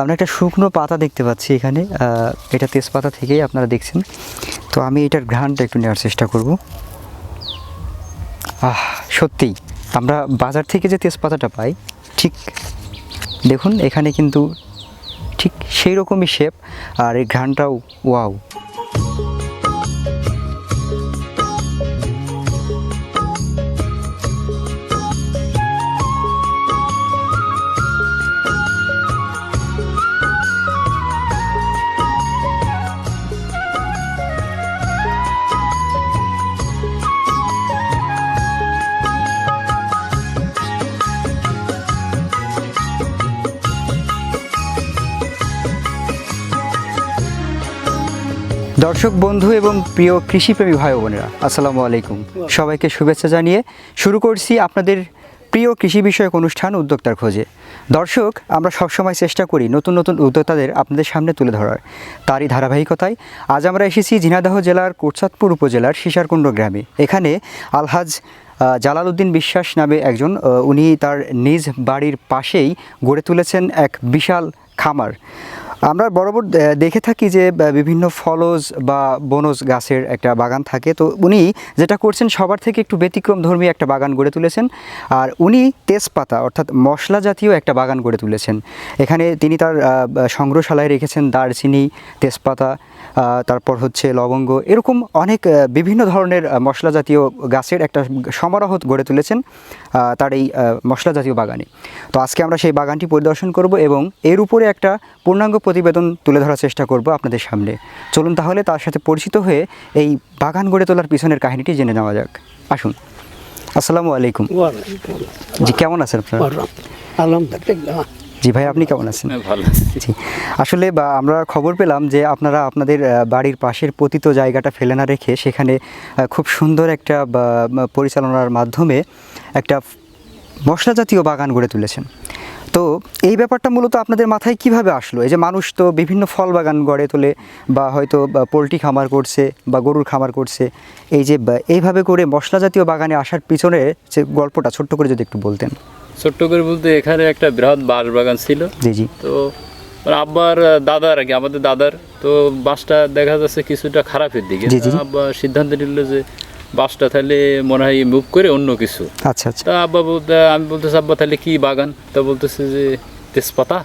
আমরা একটা শুকনো পাতা দেখতে পাচ্ছি এখানে এটা তেজপাতা থেকেই আপনারা দেখছেন। তো আমি এটার ঘ্রাণটা একটু নেওয়ার চেষ্টা করব। আহ, সত্যিই, আমরা বাজার থেকে যে তেজপাতাটা পাই, ঠিক দেখুন এখানে কিন্তু ঠিক সেই রকমই শেপ আর এই ঘ্রাণটাও ওয়াও দর্শক বন্ধু এবং প্রিয় কৃষিপ্রেমী ভাই বোনেরা, আসসালামু আলাইকুম। সবাইকে শুভেচ্ছা জানিয়ে শুরু করছি আপনাদের প্রিয় কৃষি বিষয়ক অনুষ্ঠান উদ্যোক্তার খোঁজে। দর্শক, আমরা সবসময় চেষ্টা করি নতুন নতুন উদ্যোক্তাদের আপনাদের সামনে তুলে ধরার। তারই ধারাবাহিকতায় আজ আমরা এসেছি ঝিনাদহ জেলার কোটচাঁদপুর উপজেলার শিশারকুণ্ড গ্রামে। এখানে আলহাজ জালালউদ্দিন বিশ্বাস নামে একজন উনি তার নিজ বাড়ির পাশেই গড়ে তুলেছেন এক বিশাল খামার। আমরা বরাবর দেখে থাকি যে বিভিন্ন ফলজ বা বনজ গাছের একটা বাগান থাকে। তো উনি যেটা করছেন, সবার থেকে একটু ব্যতিক্রম ধর্মী একটা বাগান গড়ে তুলেছেন। আর উনি তেজপাতা, অর্থাৎ মশলা জাতীয় একটা বাগান গড়ে তুলেছেন। এখানে তিনি তার সংগ্রহশালায় রেখেছেন দারচিনি, তেজপাতা। তারপর হচ্ছে লবঙ্গ এরকম অনেক বিভিন্ন ধরনের মশলা জাতীয় গাছের একটা সমারোহ গড়ে তুলেছেন তার এই মশলা জাতীয় বাগানে। তো আজকে আমরা সেই বাগানটি পরিদর্শন করব এবং এর উপরে একটা পূর্ণাঙ্গ প্রতিবেদন তুলে ধরার চেষ্টা করব আপনাদের সামনে। চলুন তাহলে তার সাথে পরিচিত হয়ে এই বাগান গড়ে তোলার পিছনের কাহিনীটি জেনে নেওয়া যাক। আসুন। আসসালামু আলাইকুম। জি কেমন আছেন আপনারা? আলহামদুলিল্লাহ। জি ভাই আপনি কেমন আছেন? ভালো জি আসলে বা আমরা খবর পেলাম যে আপনারা আপনাদের বাড়ির পাশের পতিত জায়গাটা ফেলে না রেখে সেখানে খুব সুন্দর একটা পরিচালনার মাধ্যমে একটা মশলা জাতীয় বাগান গড়ে তুলেছেন। তো এই ব্যাপারটা মূলত আপনাদের মাথায় কীভাবে আসলো? এই যে মানুষ তো বিভিন্ন ফল বাগান গড়ে তোলে বা হয়তো পোলট্রি খামার করছে বা গরুর খামার করছে এই যে এইভাবে করে মশলা জাতীয় বাগানে আসার পিছনে যে গল্পটা ছোট্ট করে যদি একটু বলতেন। ছোট্ট করে বলতে এখানে একটা বৃহৎ বাঁশ বাগান ছিল। জি তো মানে আব্বার দাদার আর কি আমাদের দাদার তো বাসটা দেখা যাচ্ছে কিছুটা খারাপের দিকে। আব্বা সিদ্ধান্ত নিল যে বাসটা তাহলে মনে হয় মুভ করে অন্য কিছু। আচ্ছা আচ্ছা। তা আব্বা বলতে আমি বলতেছি আব্বা তাহলে কি বাগান? তা বলতেছে যে তেজপাতা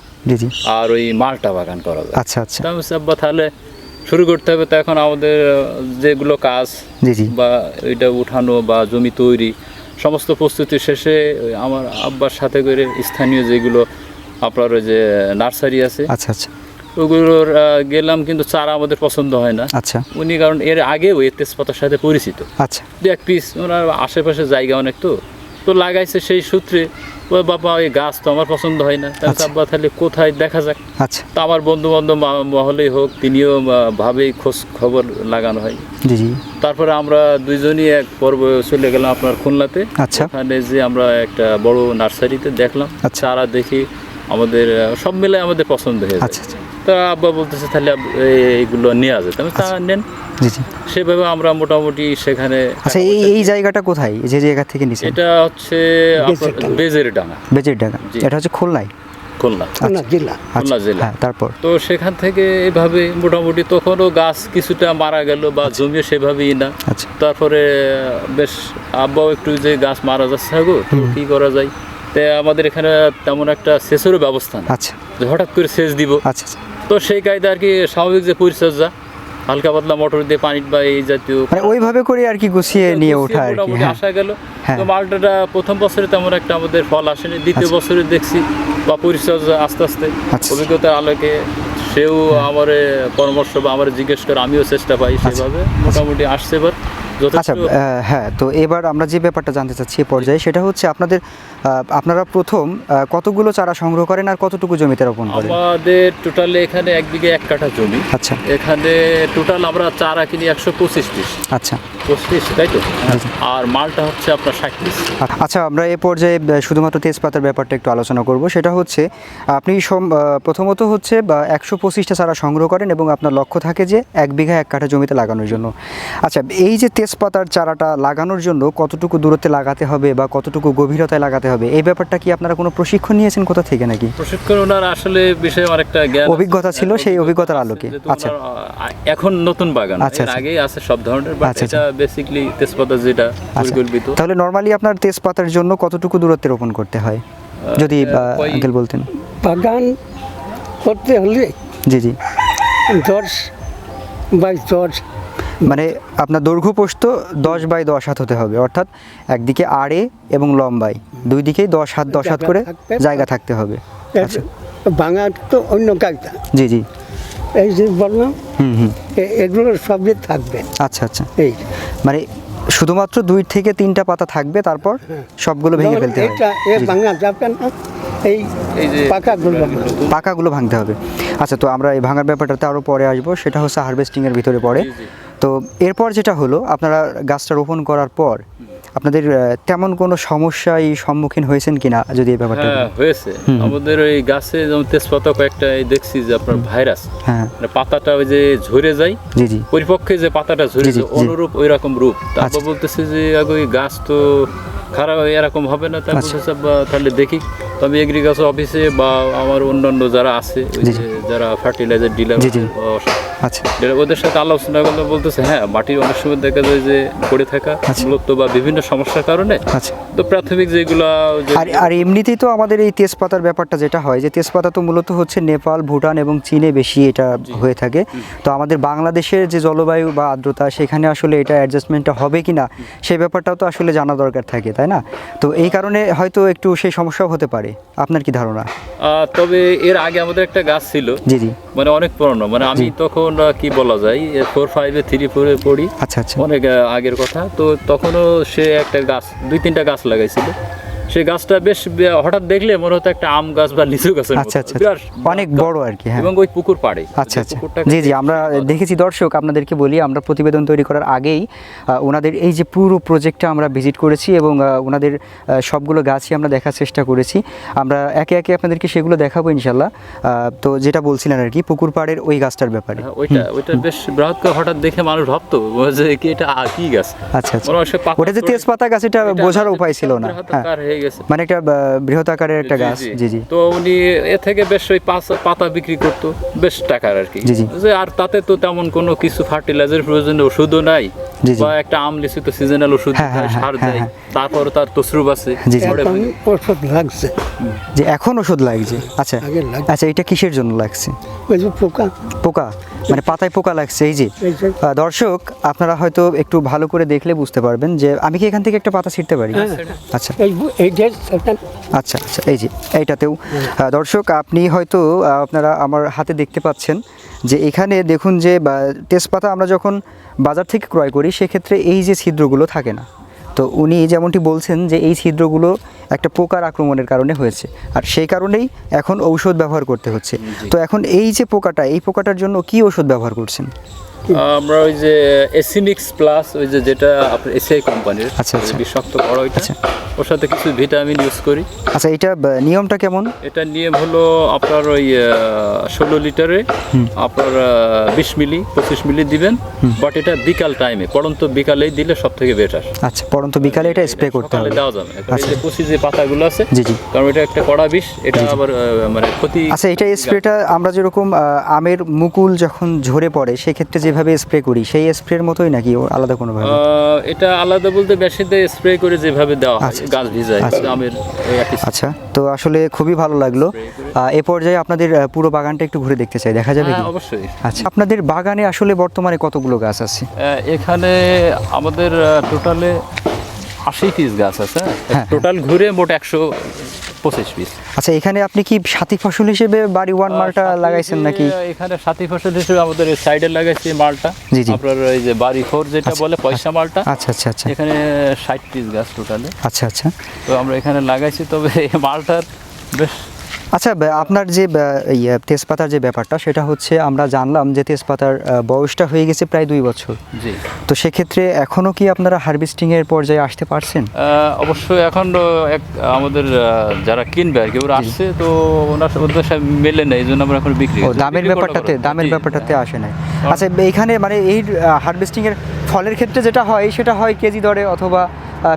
আর ওই মালটা বাগান করা যায়। আচ্ছা আচ্ছা। তা বলছি, আব্বা তাহলে শুরু করতে হবে তো এখন আমাদের যেগুলো কাজ বা এটা উঠানো বা জমি তৈরি সমস্ত প্রস্তুতি শেষে আমার আব্বার সাথে করে স্থানীয় যেগুলো আপনার ওই যে নার্সারি আছে আচ্ছা আচ্ছা। ওগুলোর গেলাম কিন্তু চারা আমাদের পছন্দ হয় না। আচ্ছা। উনি কারণ এর আগেও এই তেজপাতার সাথে পরিচিত। আচ্ছা। দু এক পিস ওনার আশেপাশে জায়গা অনেক তো। তো লাগাইছে সেই সূত্রে ও বাবা ওই গাছ তো আমার পছন্দ হয় না। তাহলে। আব্বা তাহলে কোথায় দেখা যাক? আচ্ছা। তো আমার বন্ধু বান্ধব মহলেই হোক তিনিও ভাবেই খোঁজ খবর লাগানো হয়। জি জি। তারপরে আমরা দুইজনই এক পর্ব চলে গেলাম আপনার খুলনাতে। আচ্ছা। ওখানে যে আমরা একটা বড় নার্সারিতে দেখলাম। আচ্ছা। চারা দেখি আমাদের সব মিলে আমাদের পছন্দ হয়েছে আচ্ছা আচ্ছা। তা আব্বা বলতেছে তাহলে এইগুলো যায় আমি তা নেন। জি জি। সেভাবে আমরা মোটামুটি সেখানে আচ্ছা এই এই জায়গাটা কোথায়? যে জায়গা থেকে নিছেন? এটা হচ্ছে বেজের ডাঙা বেজের ডাঙ্গা। এটা হচ্ছে খুলনায়? খুলনা। খুলনা জেলা। আচ্ছা খুলনা জেলা। হ্যাঁ তারপর? তো সেখান থেকে এইভাবে মোটামুটি তখনও গাছ কিছুটা মারা গেল বা জমিও সেভাবেই না। আচ্ছা। তারপরে বেশ আব্বাও একটু যে গাছ মারা যাচ্ছে গো তো কি করা যায়? তাই আমাদের এখানে তেমন একটা সেচেরও ব্যবস্থা না আচ্ছা। হঠাৎ করে সেচ দিব। আচ্ছা আচ্ছা। তো সেই কায়দা আর কি স্বাভাবিক যে পরিচর্যা হালকা পাতলা মোটর দিয়ে পানি বা এই জাতীয় মানে ওইভাবে করে আর কি গুছিয়ে নিয়ে ওঠা আর কি হ্যাঁ আসা গেল হ্যাঁ। তো মালটাটা প্রথম বছরে তেমন একটা আমাদের ফল আসেনি দ্বিতীয় আচ্ছা। বছরে দেখছি বা পরিচর্যা আস্তে আস্তে আচ্ছা। অভিজ্ঞতার আলোকে সেও আমার পরামর্শ বা আমার জিজ্ঞেস করে আমিও চেষ্টা পাই সেভাবে মোটামুটি আসছে এবার আচ্ছা হ্যাঁ তো এবার আমরা যে ব্যাপারটা জানতে চাচ্ছি এ পর্যায়ে সেটা হচ্ছে আপনাদের আপনারা প্রথম কতগুলো চারা সংগ্রহ করেন আর কতটুকু জমিতে রোপণ করেন? আমাদের টোটালে এখানে এক বিঘে এক কাঠা জমি। আচ্ছা। এখানে টোটাল আমরা চারা কিনি একশো পঁচিশ পিস। আচ্ছা। পঁচিশ তাই তো? আর মালটা হচ্ছে আপনার ষাট পিস। আচ্ছা আমরা এ পর্যায়ে শুধুমাত্র তেজপাতার ব্যাপারটা একটু আলোচনা করব। সেটা হচ্ছে আপনি প্রথমত হচ্ছে বা একশো পঁচিশটা চারা সংগ্রহ করেন এবং আপনার লক্ষ্য থাকে যে এক বিঘা এক কাঠা জমিতে লাগানোর জন্য। আচ্ছা এই যে তেজপাতা তেজপাতার চারাটা লাগানোর জন্য কতটুকু দূরত্বে লাগাতে হবে বা কতটুকু গভীরতায় লাগাতে হবে? এই ব্যাপারটা কি আপনারা কোনো প্রশিক্ষণ নিয়েছেন কোথা থেকে নাকি? প্রশিক্ষণ ওনার আসলে বিষয়ে আমার একটা জ্ঞান অভিজ্ঞতা ছিল, সেই অভিজ্ঞতার আলোকে। আচ্ছা। এখন নতুন বাগান। আচ্ছা, আচ্ছা। আগেই আছে সব ধরনের বাট আচ্ছা, এটা বেসিক্যালি তেজপাতা যেটা আচ্ছা। পরিকল্পিত। তাহলে নর্মালি আপনার তেজপাতার জন্য কতটুকু দূরত্বে রোপণ করতে হয়? যদি আঙ্কেল বলতেন। বাগান করতে হলে জি জি। দশ বাই দশ মানে আপনার দৈর্ঘ্য পোস্ত দশ বাই দশ হাত হতে হবে অর্থাৎ একদিকে আড়ে এবং লম্বাই দুই দিকেই দশ হাত দশ হাত করে জায়গা থাকতে হবে। আচ্ছা। বাঙাল তো অন্য কাজটা। জি জি। এই যে বললাম হুম হুম। এগুলো সবই থাকবে। আচ্ছা আচ্ছা। এই। মানে শুধুমাত্র দুই থেকে তিনটা পাতা থাকবে তারপর সবগুলো ভেঙে ফেলতে হবে। ভাঙা যাবে না এই এই পাকাগুলো। পাকাগুলো ভাঙতে হবে। আচ্ছা তো আমরা এই ভাঙার ব্যাপারটাতে আরও পরে আসব সেটা হচ্ছে হারভেস্টিংয়ের ভিতরে পড়ে। জি, জি। তো এরপর যেটা হলো আপনারা গাছটা রোপণ করার পর আপনাদের তেমন কোনো সমস্যায় সম্মুখীন হয়েছেন কিনা যদি এই ব্যাপারটা হ্যাঁ হয়েছে। আমাদের ওই গাছে যেমন তেজপাতা কয়েকটা দেখছি যে আপনার ভাইরাস। হ্যাঁ। মানে পাতাটা ওই যে ঝরে যায় জি জি। পরিপক্ষে যে পাতাটা ঝরে যায় অনুরূপ ওই রকম রূপ। তারপর আচ্ছা। বলতেছে যে ওই গাছ তো খারাপ এরকম হবে না। তারপর আচ্ছা। তাহলে দেখি। তো আমি এগ্রিকালচার অফিসে বা আমার অন্যান্য যারা আছে যারা ফার্টিলাইজার ডিলার। আচ্ছা। ওদের সাথে আলোচনা করলে বলতেছে হ্যাঁ মাটির অনেক সময় দেখা যায় যে পড়ে থাকা আচ্ছা। মূলত বা বিভিন্ন সমস্যার কারণে। আচ্ছা। তো প্রাথমিক যেগুলা আর আর এমনিতেই তো আমাদের এই তেজপাতার ব্যাপারটা যেটা হয় যে তেজপাতা তো মূলত হচ্ছে নেপাল ভুটান এবং চীনে বেশি এটা হয়ে থাকে। তো আমাদের বাংলাদেশের যে জলবায়ু বা আর্দ্রতা সেখানে আসলে এটা অ্যাডজাস্টমেন্টটা হবে কি না সেই ব্যাপারটাও তো আসলে জানা দরকার থাকে তাই না? তো এই কারণে হয়তো একটু সেই সমস্যাও হতে পারে। আপনার কি ধারণা? তবে এর আগে আমাদের একটা গাছ ছিল। জি জি। মানে অনেক পুরনো। মানে আমি তখন কি বলা যায় ফোর ফাইভে থ্রি ফোরে পড়ি আচ্ছা আচ্ছা। অনেক আগের কথা। তো তখনও সে একটা গাছ দুই তিনটা গাছ লাগাইছিল। সেই গাছটা বেশ হঠাৎ দেখলে মনে হতো একটা আম গাছ বা লিচু গাছ আচ্ছা আচ্ছা অনেক বড় আর কি হ্যাঁ। এবং ওই পুকুর পাড়ে। আচ্ছা আচ্ছা। জি জি আমরা দেখেছি দর্শক আপনাদেরকে বলি আমরা প্রতিবেদন তৈরি করার আগেই ওনাদের এই যে পুরো প্রজেক্টটা আমরা ভিজিট করেছি এবং ওনাদের সবগুলো গাছই আমরা দেখার চেষ্টা করেছি। আমরা একে একে আপনাদেরকে সেগুলো দেখাবো ইনশাল্লাহ তো যেটা বলছিলেন আর কি পুকুর পাড়ের ওই গাছটার ব্যাপারে। হ্যাঁ, ওইটা ওইটা বেশ বৃহৎ হঠাৎ দেখে মানুষ ভাবতো যে কি এটা কি গাছ? আচ্ছা আচ্ছা। ওটা যে তেজপাতা গাছ এটা বোঝার উপায় ছিল না। হয়ে। গেছে। মানে একটা বৃহৎ আকারের একটা গাছ। জি। জি তো উনি এ থেকে বেশ ওই পাতা বিক্রি করতো বেশ টাকার আর কি। জি, আর তাতে তো তেমন কোনো কিছু ফার্টিলাইজার প্রয়োজন ওষুধও নাই। বা একটা আম লিচু তো সিজনাল ওষুধ হ্যাঁ, হ্যাঁ, সার হ্যাঁ, দেয় হ্যাঁ। তারপর তার তসরুপ আছে ওষুধ লাগছে। যে এখন ওষুধ লাগছে? আচ্ছা আচ্ছা এটা কিসের জন্য লাগছে? পোকা। পোকা? মানে পাতায় পোকা লাগছে এই যে। দর্শক আপনারা হয়তো একটু ভালো করে দেখলে বুঝতে পারবেন যে আমি কি এখান থেকে একটা পাতা ছিঁড়তে পারি। আচ্ছা। এই এই যে আচ্ছা আচ্ছা এই যে এইটাতেও। দর্শক আপনি হয়তো আপনারা আমার হাতে দেখতে পাচ্ছেন যে এখানে দেখুন যে বা, তেজপাতা আমরা যখন বাজার থেকে ক্রয় করি সেক্ষেত্রে এই যে ছিদ্রগুলো থাকে না। তো উনি যেমনটি বলছেন যে এই ছিদ্রগুলো একটা পোকার আক্রমণের কারণে হয়েছে। আর সেই কারণেই এখন ঔষধ ব্যবহার করতে হচ্ছে। তো এখন এই যে পোকাটা এই পোকাটার জন্য কি ওষুধ ব্যবহার করছেন? আমরা ওই যে এসিনিক্স প্লাস ওই যে যেটা আপনার এসিআই কোম্পানির আচ্ছা, আচ্ছা। বিষাক্ত বড় ওইটা। আচ্ছা। ওর সাথে কিছু ভিটামিন ইউজ করি। আচ্ছা এটা নিয়মটা কেমন? এটা নিয়ম হলো আপনার ওই ষোলো লিটারে আপনার বিশ মিলি পঁচিশ মিলি দিবেন। বাট এটা বিকাল টাইমে পড়ন্ত বিকালেই দিলে সব থেকে বেটার আচ্ছা পরন্ত বিকালে এটা স্প্রে করতে হবে। দেওয়া যাবে আচ্ছা। যে পঁচিশ যে পাতাগুলো আছে জি জি। কারণ এটা একটা কড়া বিষ এটা আবার মানে ক্ষতি আচ্ছা এটা স্প্রেটা আমরা যেরকম আমের মুকুল যখন ঝরে পড়ে সেক্ষেত্রে যেভাবে স্প্রে করি সেই স্প্রের মতোই নাকি আলাদা কোনোভাবে? আহ, এটা আলাদা বলতে মেশিনতে স্প্রে করে যেভাবে দেওয়া হয় আচ্ছা, গাছ ভিজায় আচ্ছা। আমের আচ্ছা তো আসলে খুবই ভালো লাগল। এ পর্যায়ে আপনাদের পুরো বাগানটা একটু ঘুরে দেখতে চাই দেখা যাবে হ্যাঁ, কি? অবশ্যই। আচ্ছা আপনাদের বাগানে আসলে বর্তমানে কতগুলো গাছ আছে? এখানে আমাদের টোটালে আশি পিস গাছ আছে হ্যাঁ। টোটাল ঘুরে মোট একশো পঁচিশ পিস আচ্ছা এখানে আপনি কি সাথী ফসল হিসেবে বাড়ি ওয়ান মালটা লাগাইছেন নাকি? এখানে সাথী ফসল হিসেবে আমাদের সাইডে লাগাইছি মালটা। জি, জি। আপনার এই যে বাড়ি ফোর যেটা বলে পয়সা মালটা আচ্ছা আচ্ছা আচ্ছা। এখানে ষাট পিস গাছ টোটালে আচ্ছা আচ্ছা। তো আমরা এখানে লাগাইছি তবে এই মালটার বেশ আচ্ছা আপনার যে আহ, তেজপাতার যে ব্যাপারটা সেটা হচ্ছে আমরা জানলাম যে তেজপাতার বয়সটা হয়ে গেছে প্রায় দুই বছর। জি। তো সেক্ষেত্রে এখনও কি আপনারা হারভেস্টিং এর পর্যায়ে আসতে পারছেন? অবশ্যই এখন এক আমাদের যারা কিনবে আর কি ওরা আসছে তো ওনার ওদের সাথে মেলে নেই এই জন্য আমরা এখন বিক্রি দামের ব্যাপারটাতে দামের ব্যাপারটাতে আসে নাই। আচ্ছা এইখানে মানে এই হারভেস্টিং এর ফলের ক্ষেত্রে যেটা হয় সেটা হয় কেজি দরে অথবা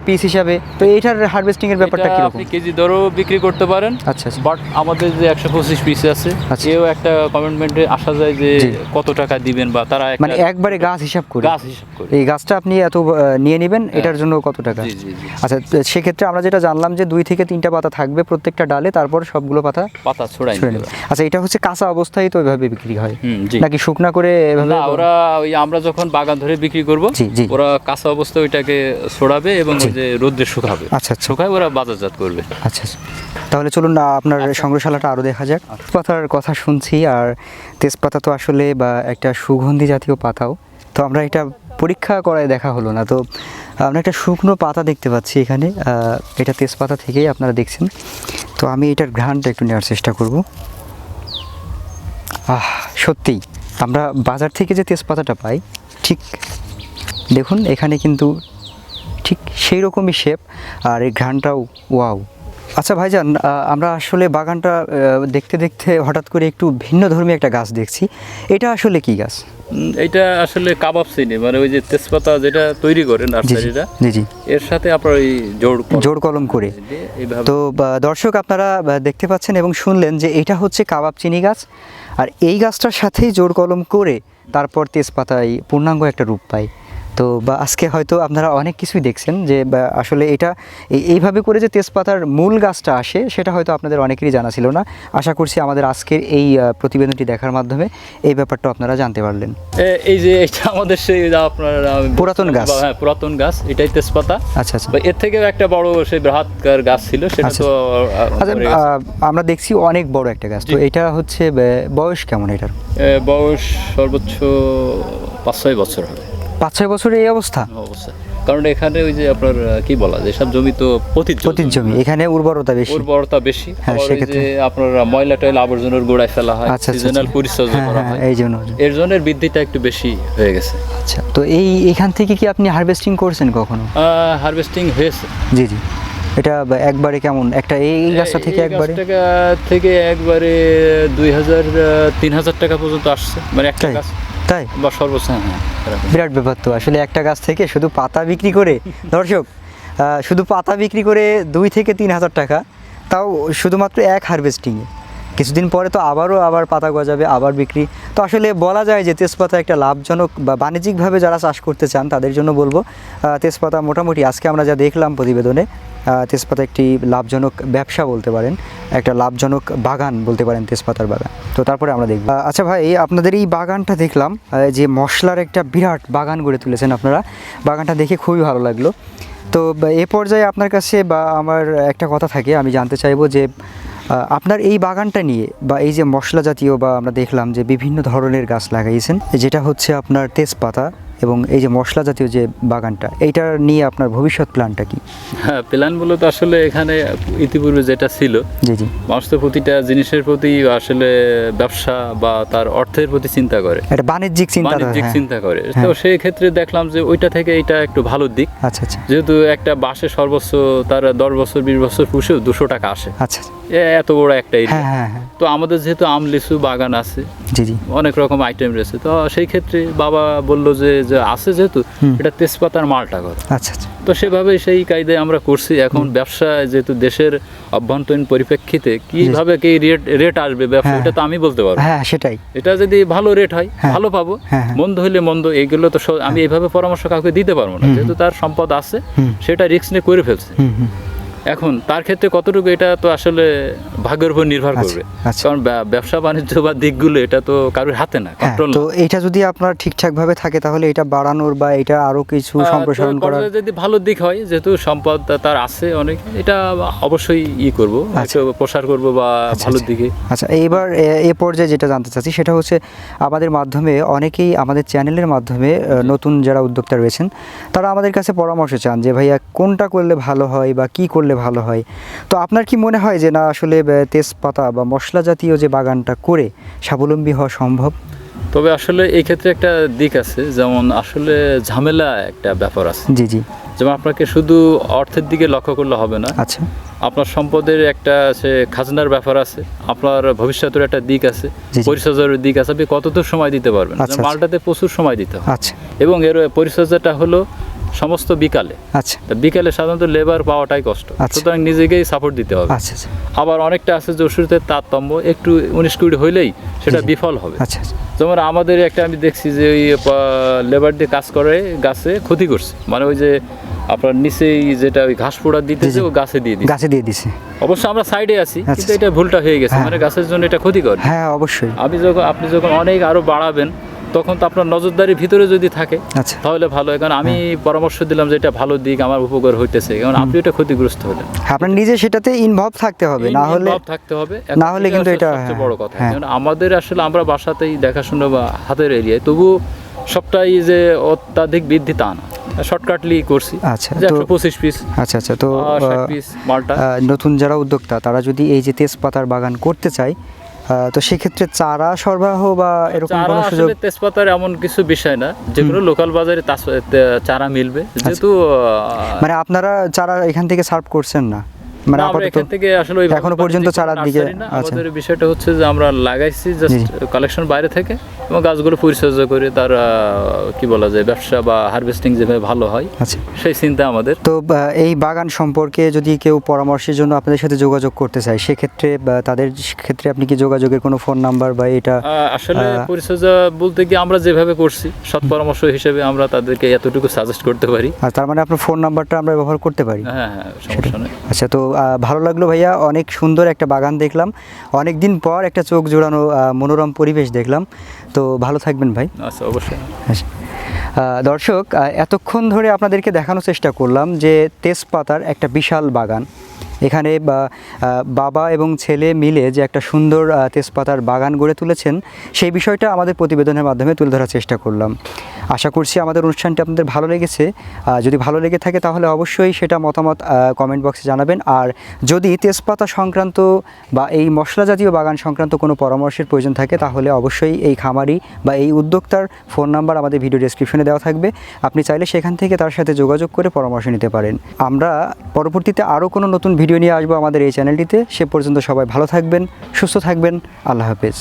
পিস হিসাবে। তো এইটার হারভেস্টিং এর ব্যাপারটা কি আপনি কেজি দরও বিক্রি করতে পারেন আচ্ছা আচ্ছা। বাট আমাদের যে একশো পঁচিশ পিস আছে আচ্ছা। এও একটা কমিটমেন্টে আসা যায় যে কত টাকা দিবেন বা তারা মানে একবারে গাছ হিসাব করে। গাছ হিসাব করে। এই গাছটা আপনি এত নিয়ে নেবেন এটার জন্য কত টাকা? জি জি জি। আচ্ছা সেক্ষেত্রে আমরা যেটা জানলাম যে দুই থেকে তিনটা পাতা থাকবে প্রত্যেকটা ডালে তারপর সবগুলো পাতা পাতা ছড়াই আচ্ছা এটা হচ্ছে কাঁচা অবস্থায় তো এভাবে বিক্রি হয়। নাকি শুকনা করে এভাবে ওরা ওই আমরা যখন বাগান ধরে বিক্রি করব। ওরা কাঁচা অবস্থায় ওইটাকে ছড়াবে এবং ওই যে রোদ্রে শুকাবে। আচ্ছা আচ্ছা। শুকায় ওরা বাজারজাত করবে। আচ্ছা আচ্ছা। তাহলে চলুন না আপনার সংগ্রহশালাটা আরও দেখা যাক। তেজপাতার কথা শুনছি আর তেজপাতা তো আসলে বা একটা সুগন্ধি জাতীয় পাতাও। তো আমরা এটা পরীক্ষা করায় দেখা হলো না। তো আমরা একটা শুকনো পাতা দেখতে পাচ্ছি এখানে। এটা তেজপাতা থেকেই আপনারা দেখছেন। তো আমি এটার ঘ্রাণটা একটু নেওয়ার চেষ্টা করব। আহ সত্যিই আমরা বাজার থেকে যে তেজপাতাটা পাই ঠিক দেখুন এখানে কিন্তু ঠিক সেই রকমই শেপ আর এই ঘ্রাণটাও ওয়াও আচ্ছা ভাইজান আমরা আসলে বাগানটা দেখতে দেখতে হঠাৎ করে একটু ভিন্ন ধর্মী একটা গাছ দেখছি। এটা আসলে কি গাছ? এটা আসলে কাবাব চিনি মানে ওই যে তেজপাতা যেটা তৈরি করে জি জি নার্সারিরা জি জি। এর সাথে আপনার ওই জোর কল- জোর কলম করে। তো দর্শক আপনারা দেখতে পাচ্ছেন এবং শুনলেন যে এটা হচ্ছে কাবাব চিনি গাছ আর এই গাছটার সাথেই জোর কলম করে তারপর তেজপাতায় পূর্ণাঙ্গ একটা রূপ পায়। তো বা আজকে হয়তো আপনারা অনেক কিছুই দেখছেন যে আসলে এটা এইভাবে করে যে তেজপাতার মূল গাছটা আসে সেটা হয়তো আপনাদের অনেকেরই জানা ছিল না। আশা করছি আমাদের আজকের এই প্রতিবেদনটি দেখার মাধ্যমে এই ব্যাপারটা আপনারা জানতে পারলেন। এই যে এটা আমাদের সেই আপনার পুরাতন গাছ। হ্যাঁ পুরাতন গাছ এটাই তেজপাতা। আচ্ছা আচ্ছা। এর থেকেও একটা বড় সেই বৃহৎকার গাছ ছিল সেটা আচ্ছা। তো আচ্ছা। আহ, আমরা দেখছি অনেক বড় একটা গাছ। তো এটা হচ্ছে বয়স কেমন এটার? বয়স সর্বোচ্চ পাঁচ ছয় বছর হবে। পাঁচ ছয় বছরের এই অবস্থা? অবস্থা কারণ এখানে ওই যে আপনার কি বলা যায় সব জমি তো পতিত পতির জমি এখানে উর্বরতা বেশি। উর্বরতা বেশি। হ্যাঁ, সেক্ষেত্রে- আপনার ময়লা টয়লা আবর্জনার গোড়ায় ফেলা হয় আচ্ছা, আচ্ছা, সিজনাল আচ্ছা। পরিচর্যা হ্যাঁ, করা হ্যাঁ, হয়। এই জন্য। এর জন্য বৃদ্ধিটা একটু বেশি হয়ে গেছে। আচ্ছা তো এই এখান থেকে কি আপনি হারভেস্টিং করছেন কখনো? হারভেস্টিং হয়েছে। জি জি। এটা একবারে কেমন? একটা এই গাছটা থেকে একবারে? গাছটাকা থেকে একবারে দুই হাজার তিন হাজার টাকা পর্যন্ত আসছে। মানে একটা গাছ। তাই? বা সর্বোচ্চ হ্যাঁ হ্যাঁ। বিরাট ব্যাপার তো। আসলে একটা গাছ থেকে শুধু পাতা বিক্রি করে দর্শক শুধু পাতা বিক্রি করে দুই থেকে তিন হাজার টাকা তাও শুধুমাত্র এক হারভেস্টিংয়ে কিছুদিন পরে তো আবারও আবার পাতা গজাবে, আবার বিক্রি। তো আসলে বলা যায় যে তেজপাতা একটা লাভজনক বা বাণিজ্যিকভাবে যারা চাষ করতে চান, তাদের জন্য বলব তেজপাতা মোটামুটি আজকে আমরা যা দেখলাম প্রতিবেদনে তেজপাতা একটি লাভজনক ব্যবসা বলতে পারেন, একটা লাভজনক বাগান বলতে পারেন তেজপাতার বাগান। তো তারপরে আমরা দেখব। আচ্ছা ভাই আপনাদের এই বাগানটা দেখলাম যে মশলার একটা বিরাট বাগান গড়ে তুলেছেন আপনারা, বাগানটা দেখে খুবই ভালো লাগল। তো এ পর্যায়ে আপনার কাছে বা আমার একটা কথা থাকে, আমি জানতে চাইব যে আপনার এই বাগানটা নিয়ে বা এই যে মশলা জাতীয় বা আমরা দেখলাম যে বিভিন্ন ধরনের গাছ লাগাইছেন, যেটা হচ্ছে আপনার তেজপাতা এবং এই যে মশলা জাতীয় যে বাগানটা এইটার নিয়ে আপনার ভবিষ্যৎ প্ল্যানটা কি? হ্যাঁ প্ল্যান বলতে আসলে এখানে ইতিপূর্বে যেটা ছিল। জি জি। মানুষ তো প্রতিটা জিনিসের প্রতি আসলে ব্যবসা বা তার অর্থের প্রতি চিন্তা করে। একটা বাণিজ্যিক চিন্তা বাণিজ্যিক চিন্তা করে। তো হ্যাঁ। সেই ক্ষেত্রে দেখলাম যে ওইটা থেকে এটা একটু ভালো দিক। আচ্ছা আচ্ছা। যেহেতু একটা বাসে সর্বোচ্চ তার দশ বছর বিশ বছর পুষেও দুশো টাকা আসে। আচ্ছা এ এত বড় একটা এরিয়া হ্যাঁ হ্যাঁ হ্যাঁ। তো আমাদের যেহেতু আম লিচু বাগান আছে জি জি। অনেক রকম আইটেম রয়েছে। তো সেই ক্ষেত্রে বাবা বলল যে যে আছে যেহেতু এটা তেজপাতার মালটা কর। আচ্ছা আচ্ছা। তো সেভাবে সেই কায়দায় আমরা করছি। এখন ব্যবসা যেহেতু দেশের অভ্যন্তরীণ পরিপ্রেক্ষিতে কীভাবে কি রেট রেট আসবে ব্যবসা হ্যাঁ। এটা তো আমি বলতে পারব। হ্যাঁ সেটাই। এটা যদি ভালো রেট হয় হ্যাঁ। ভালো পাবো। হ্যাঁ। মন্দ হইলে মন্দ এইগুলো তো আমি এইভাবে পরামর্শ কাউকে দিতে পারব না। যেহেতু তার সম্পদ আছে সেটা রিস্ক নিয়ে করে ফেলছে। এখন তার ক্ষেত্রে কতটুকু এটা তো আসলে ভাগ্যের উপর নির্ভর আচ্ছা, করবে আচ্ছা। কারণ ব্যবসা বাণিজ্য বা দিকগুলো এটা তো কারোর হাতে না হ্যাঁ কন্ট্রোল তো এটা যদি আপনার ঠিকঠাক ভাবে থাকে তাহলে এটা বাড়ানোর বা এটা আরও কিছু সম্প্রসারণ করার যদি ভালো দিক হয় যেহেতু সম্পদ তার আছে অনেক এটা অবশ্যই ই করব আচ্ছা। প্রসার করব বা ভালোর আচ্ছা। দিকে আচ্ছা এবার এ- পর্যায়ে যেটা জানতে চাচ্ছি সেটা হচ্ছে আমাদের মাধ্যমে অনেকেই আমাদের চ্যানেলের মাধ্যমে নতুন যারা উদ্যোক্তা রয়েছেন তারা আমাদের কাছে পরামর্শ চান যে ভাইয়া কোনটা করলে ভালো হয় বা কি করলে করলে ভালো হয়। তো আপনার কি মনে হয় যে না আসলে তেজপাতা বা মশলা জাতীয় যে বাগানটা করে স্বাবলম্বী হওয়া সম্ভব? তবে আসলে এই ক্ষেত্রে একটা দিক আছে যেমন আসলে ঝামেলা একটা ব্যাপার আছে। জি জি। যেমন আপনাকে শুধু অর্থের দিকে লক্ষ্য করলে হবে না। আচ্ছা। আপনার সম্পদের একটা সে খাজনার ব্যাপার আছে আপনার ভবিষ্যতের একটা দিক আছে। পরিচর্যার দিক আছে আপনি কতদূর সময় দিতে পারবেন? আচ্ছা, আচ্ছা। মালটাতে প্রচুর সময় দিতে হবে। আচ্ছা। এবং এর পরিচর্যাটা হলো সমস্ত বিকালে। আচ্ছা। বিকালে সাধারণত লেবার পাওয়াটাই কষ্ট। আচ্ছা। সুতরাং নিজেকেই সাপোর্ট দিতে হবে। আচ্ছা আচ্ছা। আবার অনেকটা আছে যে ওষুধের তারতম্য একটু উনিশ কুড়ি হইলেই সেটা। বিফল হবে। আচ্ছা আচ্ছা। যেমন আমাদের একটা আমি দেখছি যে ওই লেবার দিয়ে কাজ করে গাছে ক্ষতি করছে। মানে ওই যে আপনার নিচেই যেটা ওই ঘাস পোড়া দিতেছে ও গাছে দিয়ে দিচ্ছে গাছে দিয়ে দিছে। অবশ্য আমরা সাইডে আছি। কিন্তু এটা ভুলটা হয়ে গেছে। হ্যাঁ। মানে গাছের জন্য এটা ক্ষতিকর। হ্যাঁ অবশ্যই। আমি যখন আপনি যখন অনেক আরও বাড়াবেন তখন তো আপনার নজরদারির ভিতরে যদি থাকে আচ্ছা। তাহলে ভালো হয়। কারণ আমি পরামর্শ দিলাম যে এটা ভালো দিক আমার উপকার হইতেছে। কারণ আপনি এটা ক্ষতিগ্রস্ত হলেন। আপনার নিজে সেটাতে ইনভলভ থাকতে হবে না হলে থাকতে হবে। না হলে কিন্তু এটা, সবচেয়ে বড় কথা। হ্যাঁ। কারণ আমাদের আসলে আমরা বাসাতেই দেখাশোনা বা হাতের এরিয়ায় তবু সবটাই যে অত্যাধিক বৃদ্ধি তা না। শর্টকাটলি করছি। আচ্ছা, একশো পঁচিশ পিস আচ্ছা আচ্ছা তো ষাট পিস মালটা। নতুন যারা উদ্যোক্তা তারা যদি এই যে তেজপাতার বাগান করতে চায় তো সেক্ষেত্রে চারা সরবরাহ বা এরকম কোনো সুযোগ তেজপাতার এমন কিছু বিষয় না যেগুলো লোকাল বাজারে চারা মিলবে যেহেতু মানে আপনারা চারা এখান থেকে সার্ভ করছেন না? মানে আমরা আপাতত এখান থেকে আসলে এখনও পর্যন্ত চারার দিকে- আচ্ছা। আমাদের বিষয়টা হচ্ছে যে আমরা লাগাইছি জাস্ট কালেকশন বাইরে থেকে এবং গাছগুলো পরিচর্যা করে তার কি বলা যায় ব্যবসা বা হারভেস্টিং যেভাবে ভালো হয় আচ্ছা। সেই চিন্তা আমাদের। তো এই বাগান সম্পর্কে যদি কেউ পরামর্শের জন্য আপনাদের সাথে যোগাযোগ করতে চায় সেক্ষেত্রে তাদের ক্ষেত্রে আপনি কি যোগাযোগের কোনো ফোন নাম্বার বা এটা আসলে পরিচর্যা বলতে কি আমরা যেভাবে করছি সৎ পরামর্শ হিসেবে আমরা তাদেরকে এতটুকু সাজেস্ট করতে পারি। আর তার মানে আপনার ফোন নাম্বারটা আমরা ব্যবহার করতে পারি? হ্যাঁ হ্যাঁ সমস্যা নেই। আচ্ছা তো ভালো লাগল ভাইয়া। অনেক সুন্দর একটা বাগান দেখলাম। অনেক দিন পর একটা চোখ জোড়ানো মনোরম পরিবেশ দেখলাম। তো ভালো থাকবেন ভাই। আচ্ছা অবশ্যই। আচ্ছা। দর্শক এতক্ষণ ধরে আপনাদেরকে দেখানোর চেষ্টা করলাম যে তেজপাতার একটা বিশাল বাগান। এখানে বাবা এবং ছেলে মিলে যে একটা সুন্দর তেজপাতার বাগান গড়ে তুলেছেন, সেই বিষয়টা আমাদের প্রতিবেদনের মাধ্যমে তুলে ধরার চেষ্টা করলাম। আশা করছি আমাদের অনুষ্ঠানটি আপনাদের ভালো লেগেছে। যদি ভালো লেগে থাকে তাহলে অবশ্যই সেটা মতামত কমেন্ট বক্সে জানাবেন। আর যদি তেজপাতা সংক্রান্ত বা এই মশলা জাতীয় বাগান সংক্রান্ত কোনো পরামর্শের প্রয়োজন থাকে তাহলে অবশ্যই এই খামারি বা এই উদ্যোক্তার ফোন নাম্বার আমাদের ভিডিও ডেসক্রিপশনে দেওয়া থাকবে। আপনি চাইলে সেখান থেকে তার সাথে যোগাযোগ করে পরামর্শ নিতে পারেন। আমরা পরবর্তীতে আরও কোনো নতুন ভিডিও নিয়ে আসব আমাদের এই চ্যানেলটিতে সে পর্যন্ত সবাই ভালো থাকবেন, সুস্থ থাকবেন। আল্লাহ হাফেজ।